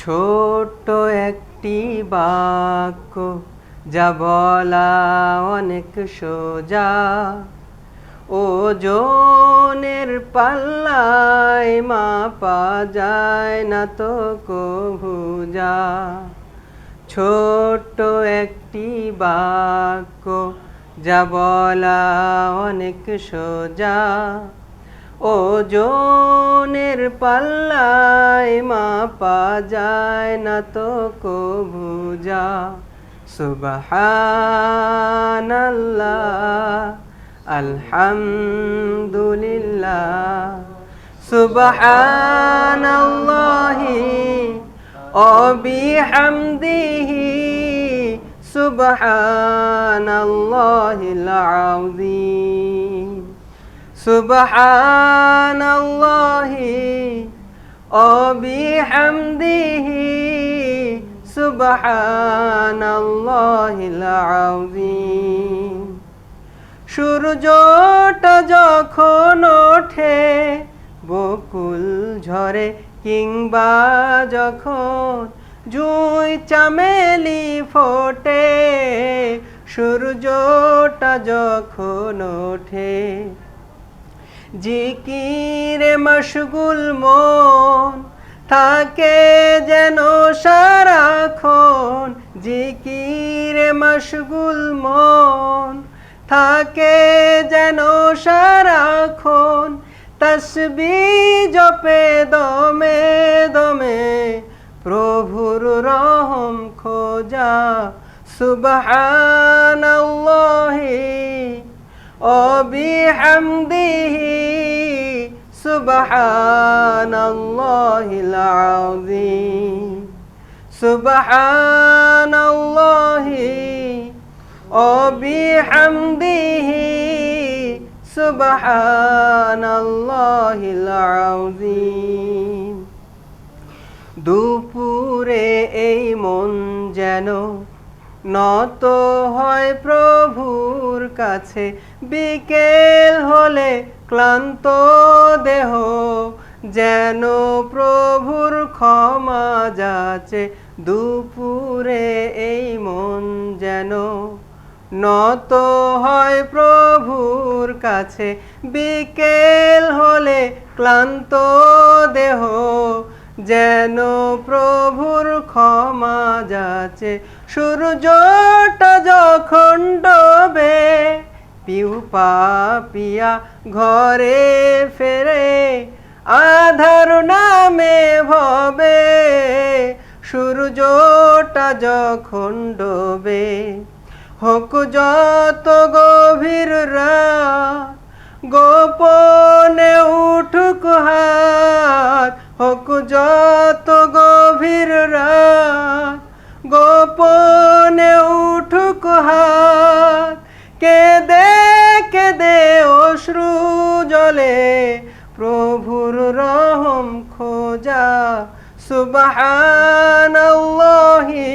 ছোট্ট একটি বাক্য যা বলা অনেক সোজা। ও ওজনের পাল্লায় মাপা যায় না তো কভু যা। ছোট্ট একটি বাক্য যা বলা অনেক সোজা। ও জোনের পাল্লায় মাপা যায় না তো কবুজা সুবহানাল্লাহ আলহামদুলিল্লাহ। ও অবিহামদিহি সুবাহ আযীম। সুবহানাল্লাহি অবিহামদিহি সুবহানাল্লাহিল আযীম। সূর্যটা যখন ওঠে, বকুল ঝরে কিংবা যখন জুঁই চামেলি ফোটে সূর্যটা যখন ওঠে জিকিরে মশগুল মন, থাকে যেন সারাক্ষণ। জিকিরে মশগুল মন, থাকে যেন সারাক্ষণ। তসবি জপে দমে দমে, প্রভুর রহম খোঁজা, সুবহানাল্লাহি। وبحمده سبحان الله العظيم سبحان الله وبحمده سبحان الله العظيم দুপুরে এই মন যেন নত হয় প্রভুর কাছে। বিকেল হলে ক্লান্ত দেহ, যেন প্রভুর ক্ষমা যাচে। দুপুরে এই মন যেন নত হয় প্রভুর কাছে। বিকেল হলে ক্লান্ত দেহ, যেন প্রভুর ক্ষমা যাচে। সূর্যটা যখন ডোবে, পিউ পাপিয়া ঘরে ফেরে, আধার নামে ভবে, সূর্যটা যখন ডোবে। হোক যত গভীর রাত, গোপনে উঠুক হাত, হোক যত গভীর রাত গোপনে উঠুক হাত কে কেঁদে দে অশ্রু জলে প্রভুর রহম খোঁজা, সুবহানাল্লাহি,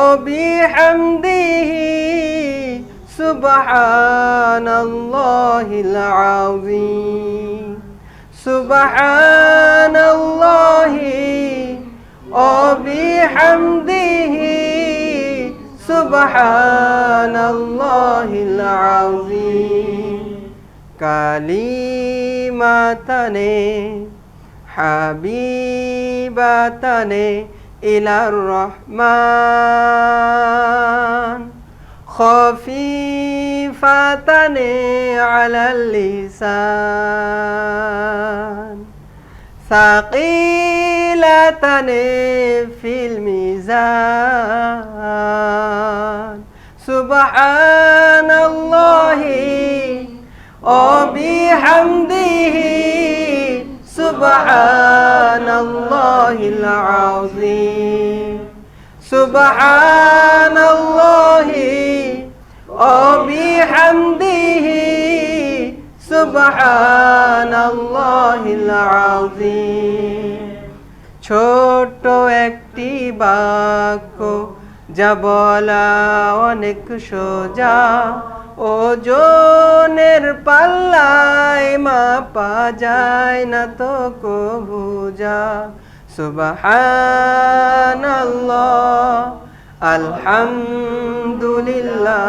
অবিহামদিহি, সুবহানাল্লাহিল আযীম, সুবহানাল্লাহি। وبحمده سبحان الله العظيم كلمتني حبيبتني إلى الرحمن خفيفتان على اللسان ثقيلتان في الميزان سبحان الله وبحمده سبحان الله العظيم سبحان الله وبحمده সুবহানাল্লাহিল আযীম। ছোট একটি বাক্য যা বলা অনেক সোজা। ওজনের পাল্লায় মাপা যায় না তো কবুজা সুবহানাল্লাহ, আলহামদুলিল্লাহ।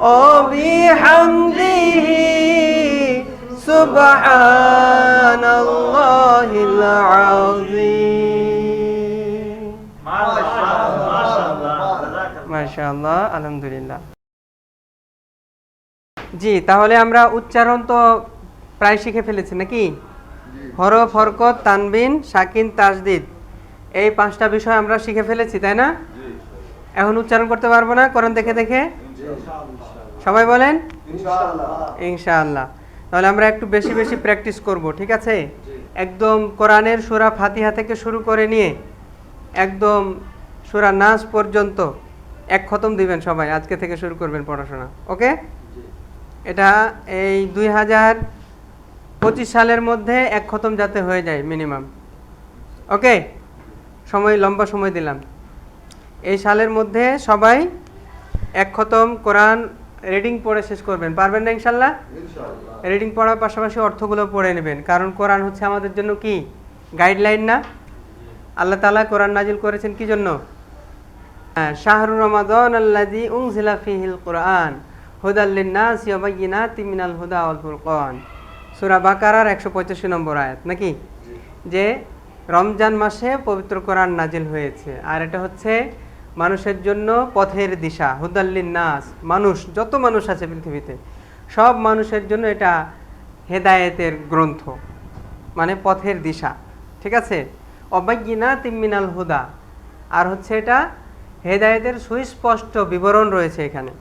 وبحمده سبحان الله العظيم মাশাআল্লাহ আলহামদুলিল্লাহ জি তাহলে আমরা উচ্চারণ তো প্রায় শিখে ফেলেছি নাকি হরফ হরকত তানবিন সাকিন তাজদিদ এই পাঁচটা বিষয় আমরা শিখে ফেলেছি তাই না এখন উচ্চারণ করতে পারবো না কোরআন দেখে দেখে সবাই বলেন? ইনশাআল্লাহ। তাহলে আমরা একটু বেশি বেশি প্র্যাকটিস করব ঠিক আছে? একদম কোরআনের সুরা ফাতিহা থেকে শুরু করে নিয়ে একদম সুরা নাস পর্যন্ত এক খতম দিবেন সবাই আজকে থেকে শুরু করবেন পড়াশোনা ওকে? এটা এই দুই হাজার পঁচিশ সালের মধ্যে এক খতম যাতে হয়ে যায় মিনিমাম ওকে? সময় লম্বা সময় দিলাম। এই সালের মধ্যে সবাই এক খতম কোরআন রিডিং পড়ে শেষ করবেন। পারবেন না ইনশাল্লাহ? রিডিং পড়ার পাশাপাশি অর্থগুলো পড়ে নেবেন। কারণ কোরআন হচ্ছে আমাদের জন্য কি? গাইডলাইন না? আল্লাহ তালা কোরআন নাজিল করেছেন কি জন্য? হ্যাঁ, শাহরু রমাদান আল্লাজি উনজিলা ফিহিল কোরআন হুদাল্লিন নাস ইয়াবাইয়িনাতি মিনাল হুদা ওয়াল ফুরকান। সূরা বাকারার 185 নম্বর আয়াত নাকি? যে রমজান মাসে পবিত্র কোরআন নাজিল হয়েছে। আর এটা হচ্ছে মানুষের জন্য পথের দিশা হুদাল্লিন নাস মানুষ, যত মানুষ আছে পৃথিবীতে, সব মানুষের জন্য এটা হেদায়েতের গ্রন্থ মানে পথের দিশা, ঠিক আছে? অবাজ্ঞিনা তিমিনাল হুদা, আর হচ্ছে এটা হেদায়েতের সুস্পষ্ট বিবরণ রয়েছে এখানে।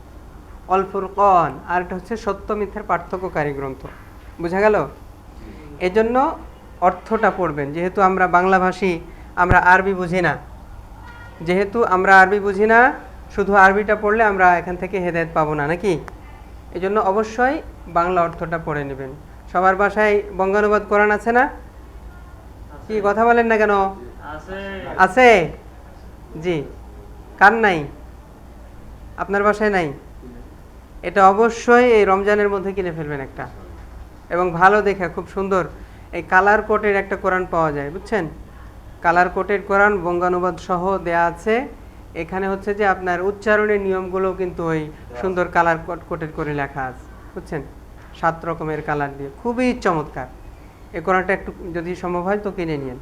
অল্পুর কন আর এটা হচ্ছে সত্য মিথ্যার পার্থক্যকারী গ্রন্থ, বুঝা গেল? এজন্য অর্থটা পড়বেন, যেহেতু আমরা বাংলাভাষী, আমরা আরবি বুঝি না। যেহেতু আমরা আরবি বুঝি না শুধু আরবিটা পড়লে আমরা এখান থেকে হেদায়েত পাবো না নাকি? এজন্য অবশ্যই বাংলা অর্থটা পড়ে নেবেন। সবার বাসায় বঙ্গানুবাদ কোরআন আছে না? কি কথা বলেন না কেন? আছে? জি। কার নাই? আপনার বাসায় নাই? এটা অবশ্যই এই রমজানের মধ্যে কিনে ফেলবেন একটা। এবং ভালো দেখে খুব সুন্দর। এই কালার কোটের একটা কোরআন পাওয়া যায় বুঝছেন? কালার কোটের কোরআন বঙ্গানুবাদ সহ দেয়া আছে। এখানে হচ্ছে যে আপনার উচ্চারণের নিয়মগুলো কিন্তু ওই সুন্দর কালার কোটেড করে লেখা আছে, বুঝছেন? সাত রকমের কালার দিয়ে। খুবই চমৎকার। এই কোরআনটা একটু যদি সম্ভব হয় তো কিনে নিন।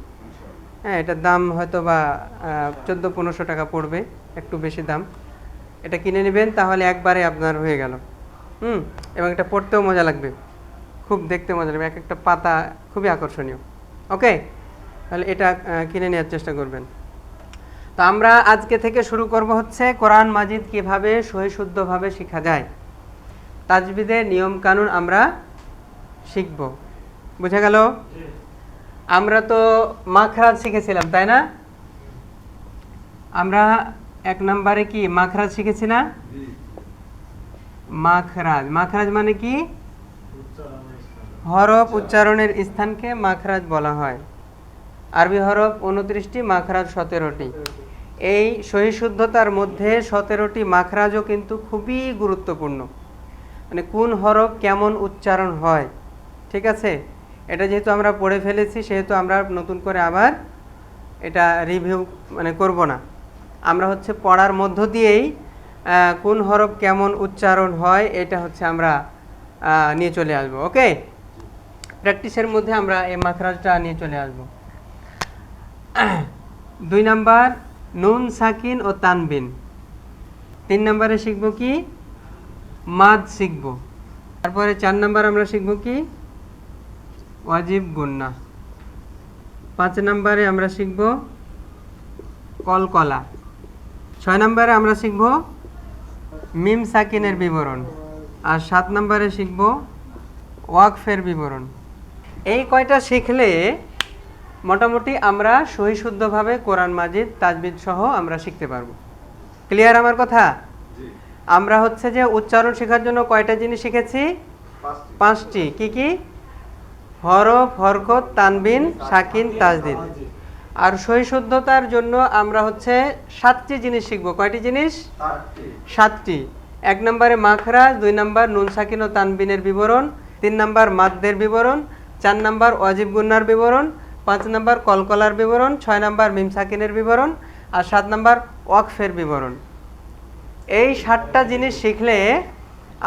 হ্যাঁ এটার দাম হয়তো বা চোদ্দ পনেরোশো টাকা পড়বে, একটু বেশি দাম। এটা কিনে নেবেন, তাহলে একবারে আপনার হয়ে গেল। হুম, এবং এটা পড়তেও মজা লাগবে। খুব দেখতে মজা লাগবে। এক একটা পাতা খুবই আকর্ষণীয়। ওকে তাহলে এটা কিনে নেওয়ার চেষ্টা করবেন। তো আমরা আজকে থেকে শুরু করব হচ্ছে কোরআন মাজিদ কীভাবে সহিশুদ্ধভাবে শেখা যায়। তাজবিদের নিয়ম কানুন আমরা শিখব। বুঝা গেল? আমরা তো মাখরাজ শিখেছিলাম, তাই না? আমরা এক নম্বরে কি, মাখরাজ শিখেছি না? মাখরাজ। মাখরাজ মানে কি? হরফ উচ্চারণের স্থানকে মাখরাজ বলা হয়। আরবি হরফ উনত্রিশটি, মাখরাজ সতেরোটি। এই সহিশুদ্ধতার মধ্যে সতেরোটি মাখরাজও কিন্তু খুবই গুরুত্বপূর্ণ। মানে কোন হরফ কেমন উচ্চারণ হয়, ঠিক আছে? এটা যেহেতু আমরা পড়ে ফেলেছি, সেহেতু আমরা নতুন করে আবার এটা রিভিউ মানে করব না। আমরা হচ্ছে পড়ার মধ্য দিয়েই কোন হরফ কেমন উচ্চারণ হয়, এটা হচ্ছে আমরা নিয়ে চলে আসব, ওকে? প্র্যাকটিসের মধ্যে আমরা এই মাখরাজটা নিয়ে চলে আসব। দুই নাম্বার, নুন, সাকিন ও তানবিন। তিন নম্বরে শিখব কি? মাদ শিখব। তারপরে চার নাম্বার আমরা শিখব কি? ওয়াজিব গুন্না। পাঁচ নম্বরে আমরা শিখব কলকলা। ছয় নম্বরে আমরা শিখব মিম সাকিনের বিবরণ। আর সাত নম্বরে শিখব ওয়াকফের বিবরণ। এই কয়টা শিখলে মোটামুটি আমরা সহি শুদ্ধভাবে কোরআন মাজিদ তাজবিদ সহ আমরা শিখতে পারব। ক্লিয়ার আমার কথা? আমরা হচ্ছে যে উচ্চারণ শেখার জন্য কয়টা জিনিস শিখেছি? পাঁচটি। কি কি? হরফ হরকত তানবিন সাকিন তাজদিদ। আর সহি শুদ্ধতার জন্য আমরা হচ্ছে সাতটি জিনিস শিখব। কয়টি জিনিস? সাতটি। এক নম্বরে মাখরাজ দুই নম্বর নুন সাকিন ও তানবিনের বিবরণ তিন নম্বর মাদ্দের বিবরণ চার নম্বর অজিব গুন্নার বিবরণ পাঁচ নম্বর কলকলার বিবরণ ছয় নম্বর মিম সাকিনের বিবরণ আর সাত নম্বর ওয়াকফের বিবরণ। এই সাতটা জিনিস শিখলে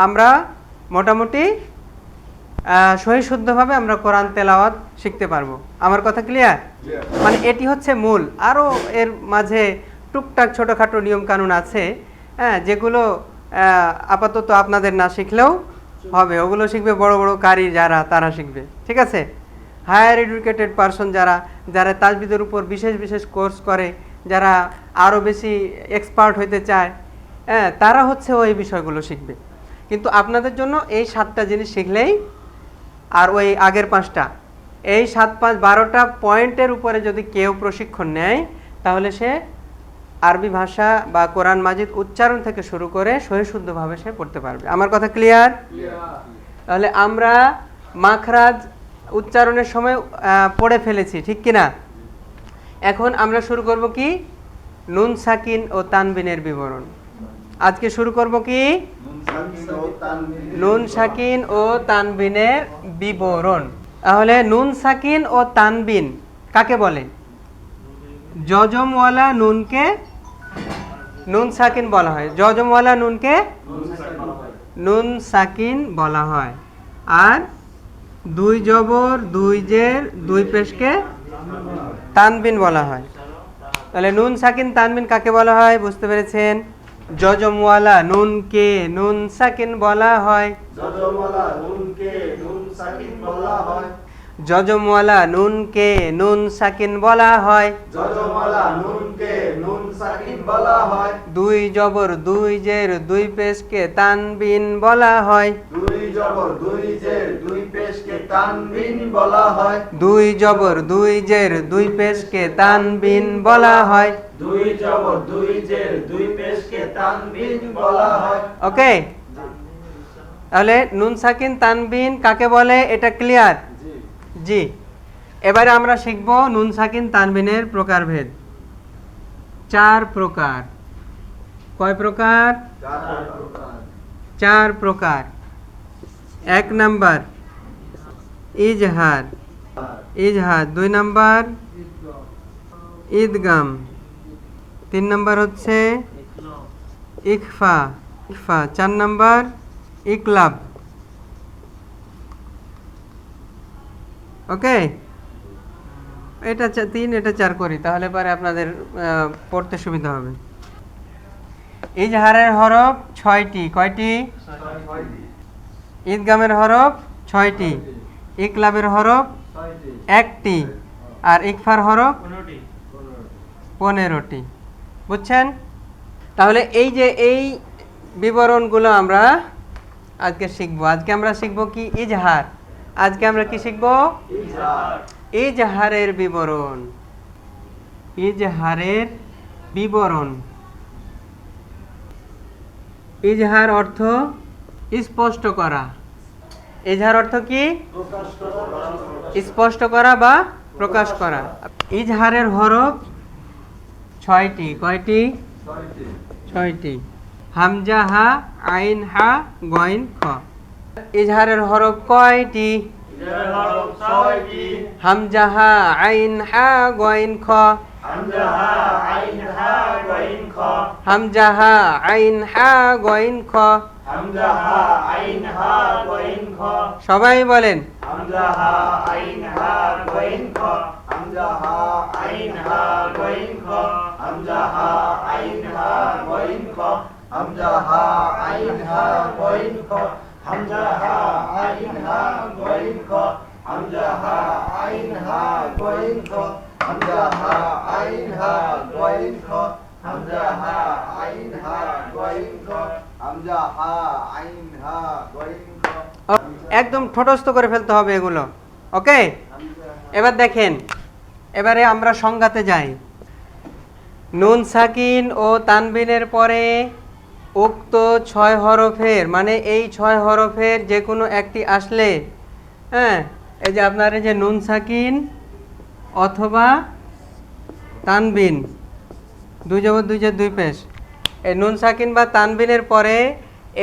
আমরা মোটামুটি সহি শুদ্ধভাবে আমরা কোরআন তেলাওয়াত শিখতে পারব। আমার কথা ক্লিয়ার মানে এটি হচ্ছে মূল। আরও এর মাঝে টুকটাক ছোটোখাটো নিয়মকানুন আছে হ্যাঁ যেগুলো আপাতত আপনাদের না শিখলেও হবে। ওগুলো শিখবে বড় বড় কারি যারা তারা শিখবে। ঠিক আছে? হায়ার এডুকেটেড পারসন যারা যারা তাজবিদের উপর বিশেষ বিশেষ কোর্স করে যারা আরও বেশি এক্সপার্ট হইতে চায় হ্যাঁ তারা হচ্ছে ওই বিষয়গুলো শিখবে। কিন্তু আপনাদের জন্য এই সাতটা জিনিস শিখলেই আর ওই আগের পাঁচটা এই সাত পাঁচ বারোটা পয়েন্টের উপরে যদি কেউ প্রশিক্ষণ নেয় তাহলে সে আরবি ভাষা বা কোরআন মাজিদ উচ্চারণ থেকে শুরু করে সহিশুদ্ধভাবে সে পড়তে পারবে। আমার কথা ক্লিয়ার তাহলে আমরা মাখরাজ উচ্চারণের সময় পড়ে ফেলেছি ঠিক কি না এখন আমরা শুরু করব কি? নুন সাকিন ও তানবিনের বিবরণ। আজকে শুরু করব কি? নুন সাকিন ও তানবিনের বিবরণ। তাহলে নুন সাকিন ও তানবিন কাকে বলে? জজমওয়ালা নুনকে নুন সাকিন বলা হয়। জজমওয়ালা নুনকে নুন সাকিন বলা হয়। আর দুই জবর, দুই জের, দুই পেশকে তানবিন বলা হয়। তাহলে নুন সাকিন তানবিন কাকে বলা হয়? বুঝতে পেরেছেন? জজমওয়ালা নুনকে নুন সাকিন বলা হয়। যজমালা নুনকে নুন সাকিন বলা হয়। জজমওয়ালা নুনকে নুন সাকিন বলা হয়। যজমালা নুনকে নুন সাকিন বলা হয়। দুই জবর দুই জের দুই পেশকে তানবিন বলা হয়। দুই জবর দুই জের দুই পেশকে তানবিন বলা হয়। দুই জবর দুই জের দুই পেশকে তানবিন বলা হয়। দুই জবর দুই জের দুই পেশকে তানবিন বলা হয়। ওকে। তাহলে নুন সাকিন তানবিন কাকে বলে? এটা ক্লিয়ার? জি। এবারে আমরা শিখব নুন, সাকিন, তানবিনের প্রকারভেদ। চার প্রকার। কয় প্রকার? চার প্রকার। এক নাম্বার, ইজহার। ইজহার। দুই নাম্বার, ঈদগাম। তিন নাম্বার হচ্ছে ইকফা ইকফা চার নাম্বার, ইকলাব। ওকে এটা তিন, এটা চার করি, তাহলে পরে আপনাদের পড়তে সুবিধা হবে। ইজহারের হরফ, ছয়টি, কয়টি? ঈদগামের হরফ, ছয়টি। ইকলাবের হরফ, একটি। আর ইকফার হরফ, পনেরোটি। বুঝছেন? তাহলে এই যে এই বিবরণগুলো আমরা আজকে শিখব। আজকে আমরা শিখব কি? ইজহার। আজকে আমরা কি শিখব? ইজহার ইজহারের বিবরণ। ইজহারের বিবরণ। ইজহার অর্থ স্পষ্ট করা। ইজহার অর্থ কি? স্পষ্ট করা বা প্রকাশ করা। ইজহারের হরফ ছয়টি। কয়টি? ছয়টি। ছয়টি। হামজা হা আইন হা গইন খ। ইজহারের হরফ কয়টি? হামজাহা আইন হা গইন খ। হামজাহা আইন হা গইন খ। সবাই বলেন। আইন হা একদম ঠটস্থ করে ফেলতে হবে এগুলো। ওকে? এবার দেখেন। এবারে আমরা সংঘাতে যাই। নুন সাকিন ও তানবিনের পরে উক্ত ছয় হরফের মানে এই ছয় হরফের যে কোনো একটি আসলে হ্যাঁ এই যে আপনার এই যে নুন সাকিন অথবা তানবিন, দুই জবর দুই যে দুই পেশ। এই নুন সাকিন বা তানবিনের পরে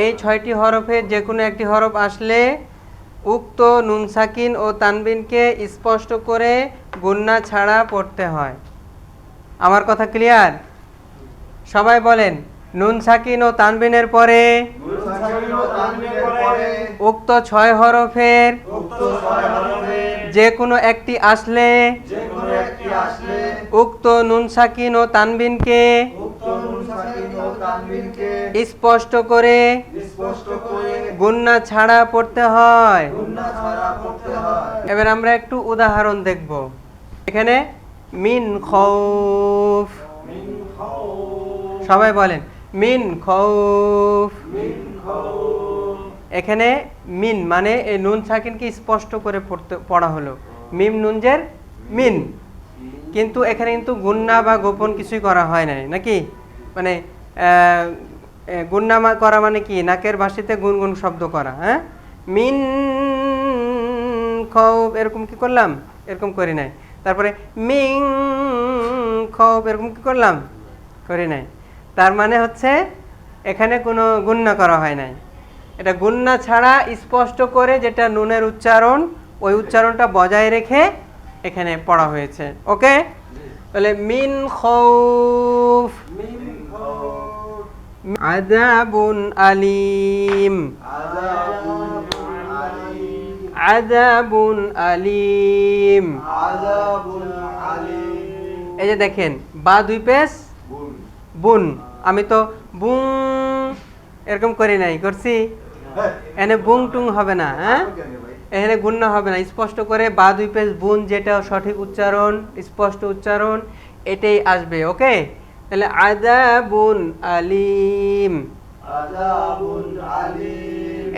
এই ছয়টি হরফের যে কোনো একটি হরফ আসলে উক্ত নুন সাকিন ও তানবিনকে স্পষ্ট করে গুন্না ছাড়া পড়তে হয়। আমার কথা ক্লিয়ার? সবাই বলেন। নুন সাকিন ও তানবিনের পরে উক্ত ছয় হরফের যে কোনো একটি আসলে উক্ত নুন সাকিন ও তানবিনকে স্পষ্ট করে স্পষ্ট গুন্না ছাড়া পড়তে হয়। গুন্না ছাড়া পড়তে হয়। এবার আমরা একটু উদাহরণ দেখব। এখানে মিন খৌফ। সবাই বলেন মিন খৌফ। এখানে মিন মানে এই নুন সাকিনকে স্পষ্ট করে পড়তে পড়া হলো। মিম নুনজের মিন। কিন্তু এখানে কিন্তু গুন্না বা গোপন কিছুই করা হয় নাই নাকি? মানে গুন্না করা মানে কি? নাকের বাসিতে গুনগুন শব্দ করা হ্যাঁ? মিন খৌফ এরকম কি করলাম? এরকম করি নাই। তারপরে মিং খৌফ এরকম কি করলাম? করি নাই। তার মানে হচ্ছে এখানে কোনো গুন্না করা হয় নাই। এটা গুন্না ছাড়া স্পষ্ট করে যেটা নুনের উচ্চারণ, ওই উচ্চারণটা বজায় রেখে এখানে পড়া হয়েছে। ওকে? তাহলে মিন খৌফ। খাউফ আলিম। আলীম আলিম। এই যে দেখেন, বা দুই পেশ বুন আমি তো বুং এরকম করি নাই করছি? এনে বুং টুং হবে না হ্যাঁ? এখানে গুণ্য হবে না স্পষ্ট করে বা দুই পেজ বুন যেটা সঠিক উচ্চারণ স্পষ্ট উচ্চারণ এটাই আসবে ওকে? তাহলে আদাবুন আলিম।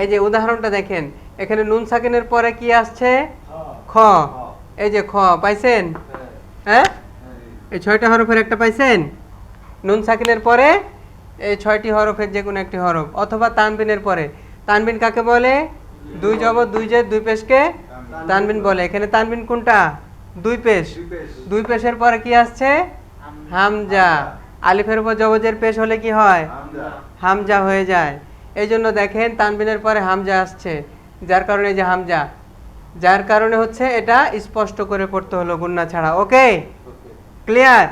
এই যে উদাহরণটা দেখেন এখানে নুন সাকিনের পরে কি আসছে? খ। এই যে খ পাইছেন? হ্যাঁ? এই ছয়টা হরফের একটা পাইছেন? নুন সাকিনের পরে এই ছয়টি হরফের যে কোনো একটি হরফ অথবা তানবিনের পরে। তানবিন কাকে বলে? দুই জবর দুই জের দুই পেশকে তানবিন বলে। এখানে তানবিন কোনটা? দুই পেশ। দুই পেশের পরে কি আসছে? হামজা। আলিফের উপর জবজের পেশ হলে কি হয়? হামজা। হামজা হয়ে যায়। এই জন্য দেখেন তানবিনের পরে হামজা আসছে। যার কারণে যে হামজা। যার কারণে হচ্ছে এটা স্পষ্ট করে পড়তে হলো গুন্না ছাড়া। ওকে। ক্লিয়ার?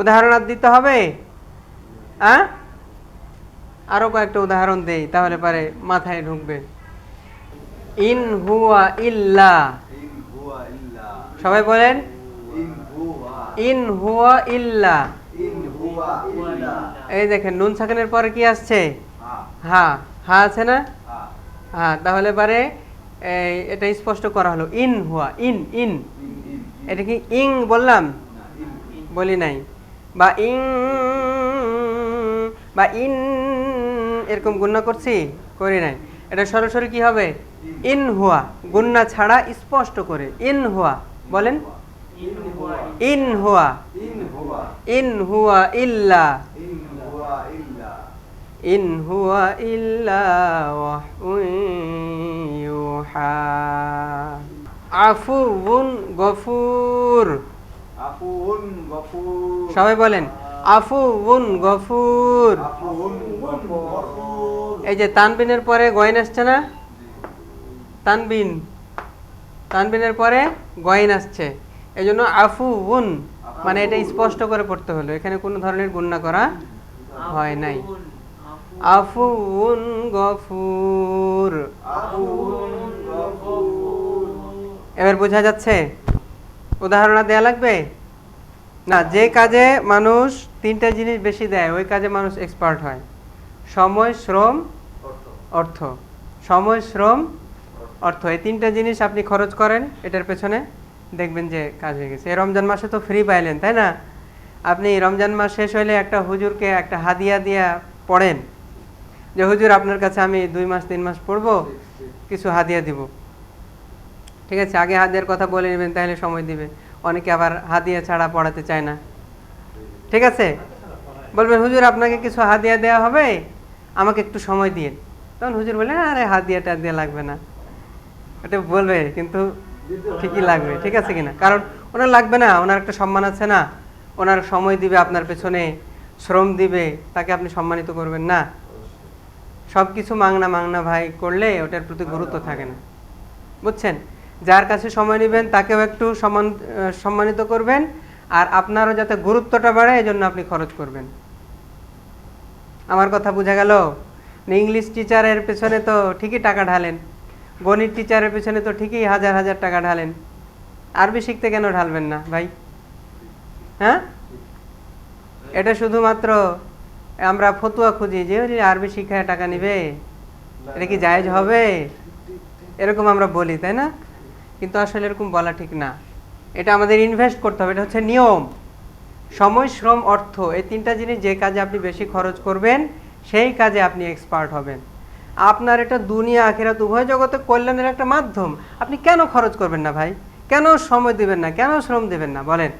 উদাহরণ আর দিতে হবে? হ্যাঁ আরও কয়েকটা উদাহরণ দেই, তাহলে পারে মাথায় ঢুকবে। ইন হুয়া ইল্লা। সবাই বলেন? ইন হুয়া ইল্লা। এই দেখেন, নুন সাকানের পরে কি আসছে? হা। হা আছে না? হ্যাঁ তাহলে পারে এটা স্পষ্ট করা হলো। ইন হুয়া, ইন ইন। এটা কি ইং বললাম? বলি নাই। বা ইং বা ইন এরকম গুন্না করছি? করি নাই। এটা সরাসরি কি হবে? ইন হুয়া। গুন্না ছাড়া স্পষ্ট করে। ইন হুয়া। বলেন। ইন হুয়া। ইন হুয়া ইল্লা। ইন হুয়া ইল্লা আফুন গফুর। সবাই বলেন আফু উন গফুর। এই যে তানবিনের পরে গয়েন আসছে না? তানবিন। তানবিনের পরে গয়েন আসছে। এই জন্য আফু উন মানে এটা স্পষ্ট করে পড়তে হলো। এখানে কোনো ধরনের গুণনা করা হয় নাই। আফু উন গফুর। এবার বোঝা যাচ্ছে? উদাহরণ দেয়া লাগবে? না, যে কাজে মানুষ তিনটা জিনিস বেশি দেয়, ওই কাজে মানুষ এক্সপার্ট হয়। সময়, শ্রম, অর্থ। সময়, শ্রম, অর্থ। এই তিনটা জিনিস আপনি খরচ করেন, এটার পেছনে দেখবেন যে কাজ হয়ে গেছে। এই রমজান মাসে তো ফ্রি পাইলেন, তাই না? আপনি রমজান মাস শেষ হইলে একটা হুজুরকে একটা হাদিয়া দিয়া পড়েন যে, হুজুর, আপনার কাছে আমি দুই মাস, তিন মাস পড়ব, কিছু হাদিয়া দিব। ঠিক আছে, আগে হাদিয়ার কথা বলে নেবেন, তাহলে সময় দিবে অনেকে আবার হাদিয়া ছাড়া পড়াতে চায় না। ঠিক আছে? বলবেন, হুজুর, আপনাকে কিছু হাদিয়া দেওয়া হবে? আমাকে একটু সময় দিন তখন হুজুর বললেন আরে, হাদিয়া টাদিয়া লাগবে না। এটা বলবে, কিন্তু ঠিকই লাগবে, ঠিক আছে কিনা? কারণ ওনার লাগবে না, ওনার একটা সম্মান আছে না। ওনার সময় দিবে আপনার পেছনে, শ্রম দিবে, তাকে আপনি সম্মানিত করবেন না। সব কিছু মাংনা মাংনা ভাই করলে ওটার প্রতি গুরুত্ব থাকে না। বুঝছেন? যার কাছে সময় নেবেন তাকেও একটু সম্মান সম্মানিত করবেন আর আপনারও যাতে গুরুত্বটা বাড়ে এই জন্য আপনি খরচ করবেন। আমার কথা বোঝা গেল? ইংলিশ টিচারের পেছনে তো ঠিকই টাকা ঢালেন। গণিত টিচারের পেছনে তো ঠিকই হাজার হাজার টাকা ঢালেন। আরবি শিখতে কেন ঢালবেন না, ভাই? হ্যাঁ? এটা শুধুমাত্র আমরা ফতুয়া খুঁজি যে যে আরবি শিক্ষায় টাকা নিবে? এটা কি জায়েজ হবে? এরকম আমরা বলি, তাই না? কিন্তু আসলে এরকম বলা ঠিক না। এটা আমাদের ইনভেস্ট করতে হবে, এটা হচ্ছে নিয়ম। সময়, শ্রম, অর্থ, এই তিনটা জিনিস যে কাজে আপনি বেশি খরচ করবেন, সেই কাজে আপনি এক্সপার্ট হবেন। আপনার এটা দুনিয়া, আখিরাত, উভয় জগতে কল্যাণের একটা মাধ্যম। আপনি কেন খরচ করবেন না ভাই? কেন সময় দিবেন না? কেন শ্রম দেবেন না? বলেন।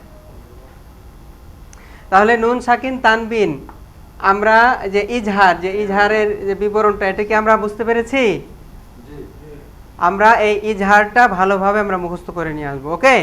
তাহলে নুন সাকিন তানবিন। আমরা যে ইজহার, যে ইজহারের যে বিবরণটা, এটা কি আমরা বুঝতে পেরেছি? আমরা এই ইজহারটা ভালোভাবে আমরা মুখস্থ করে নিয়ে আসব ওকে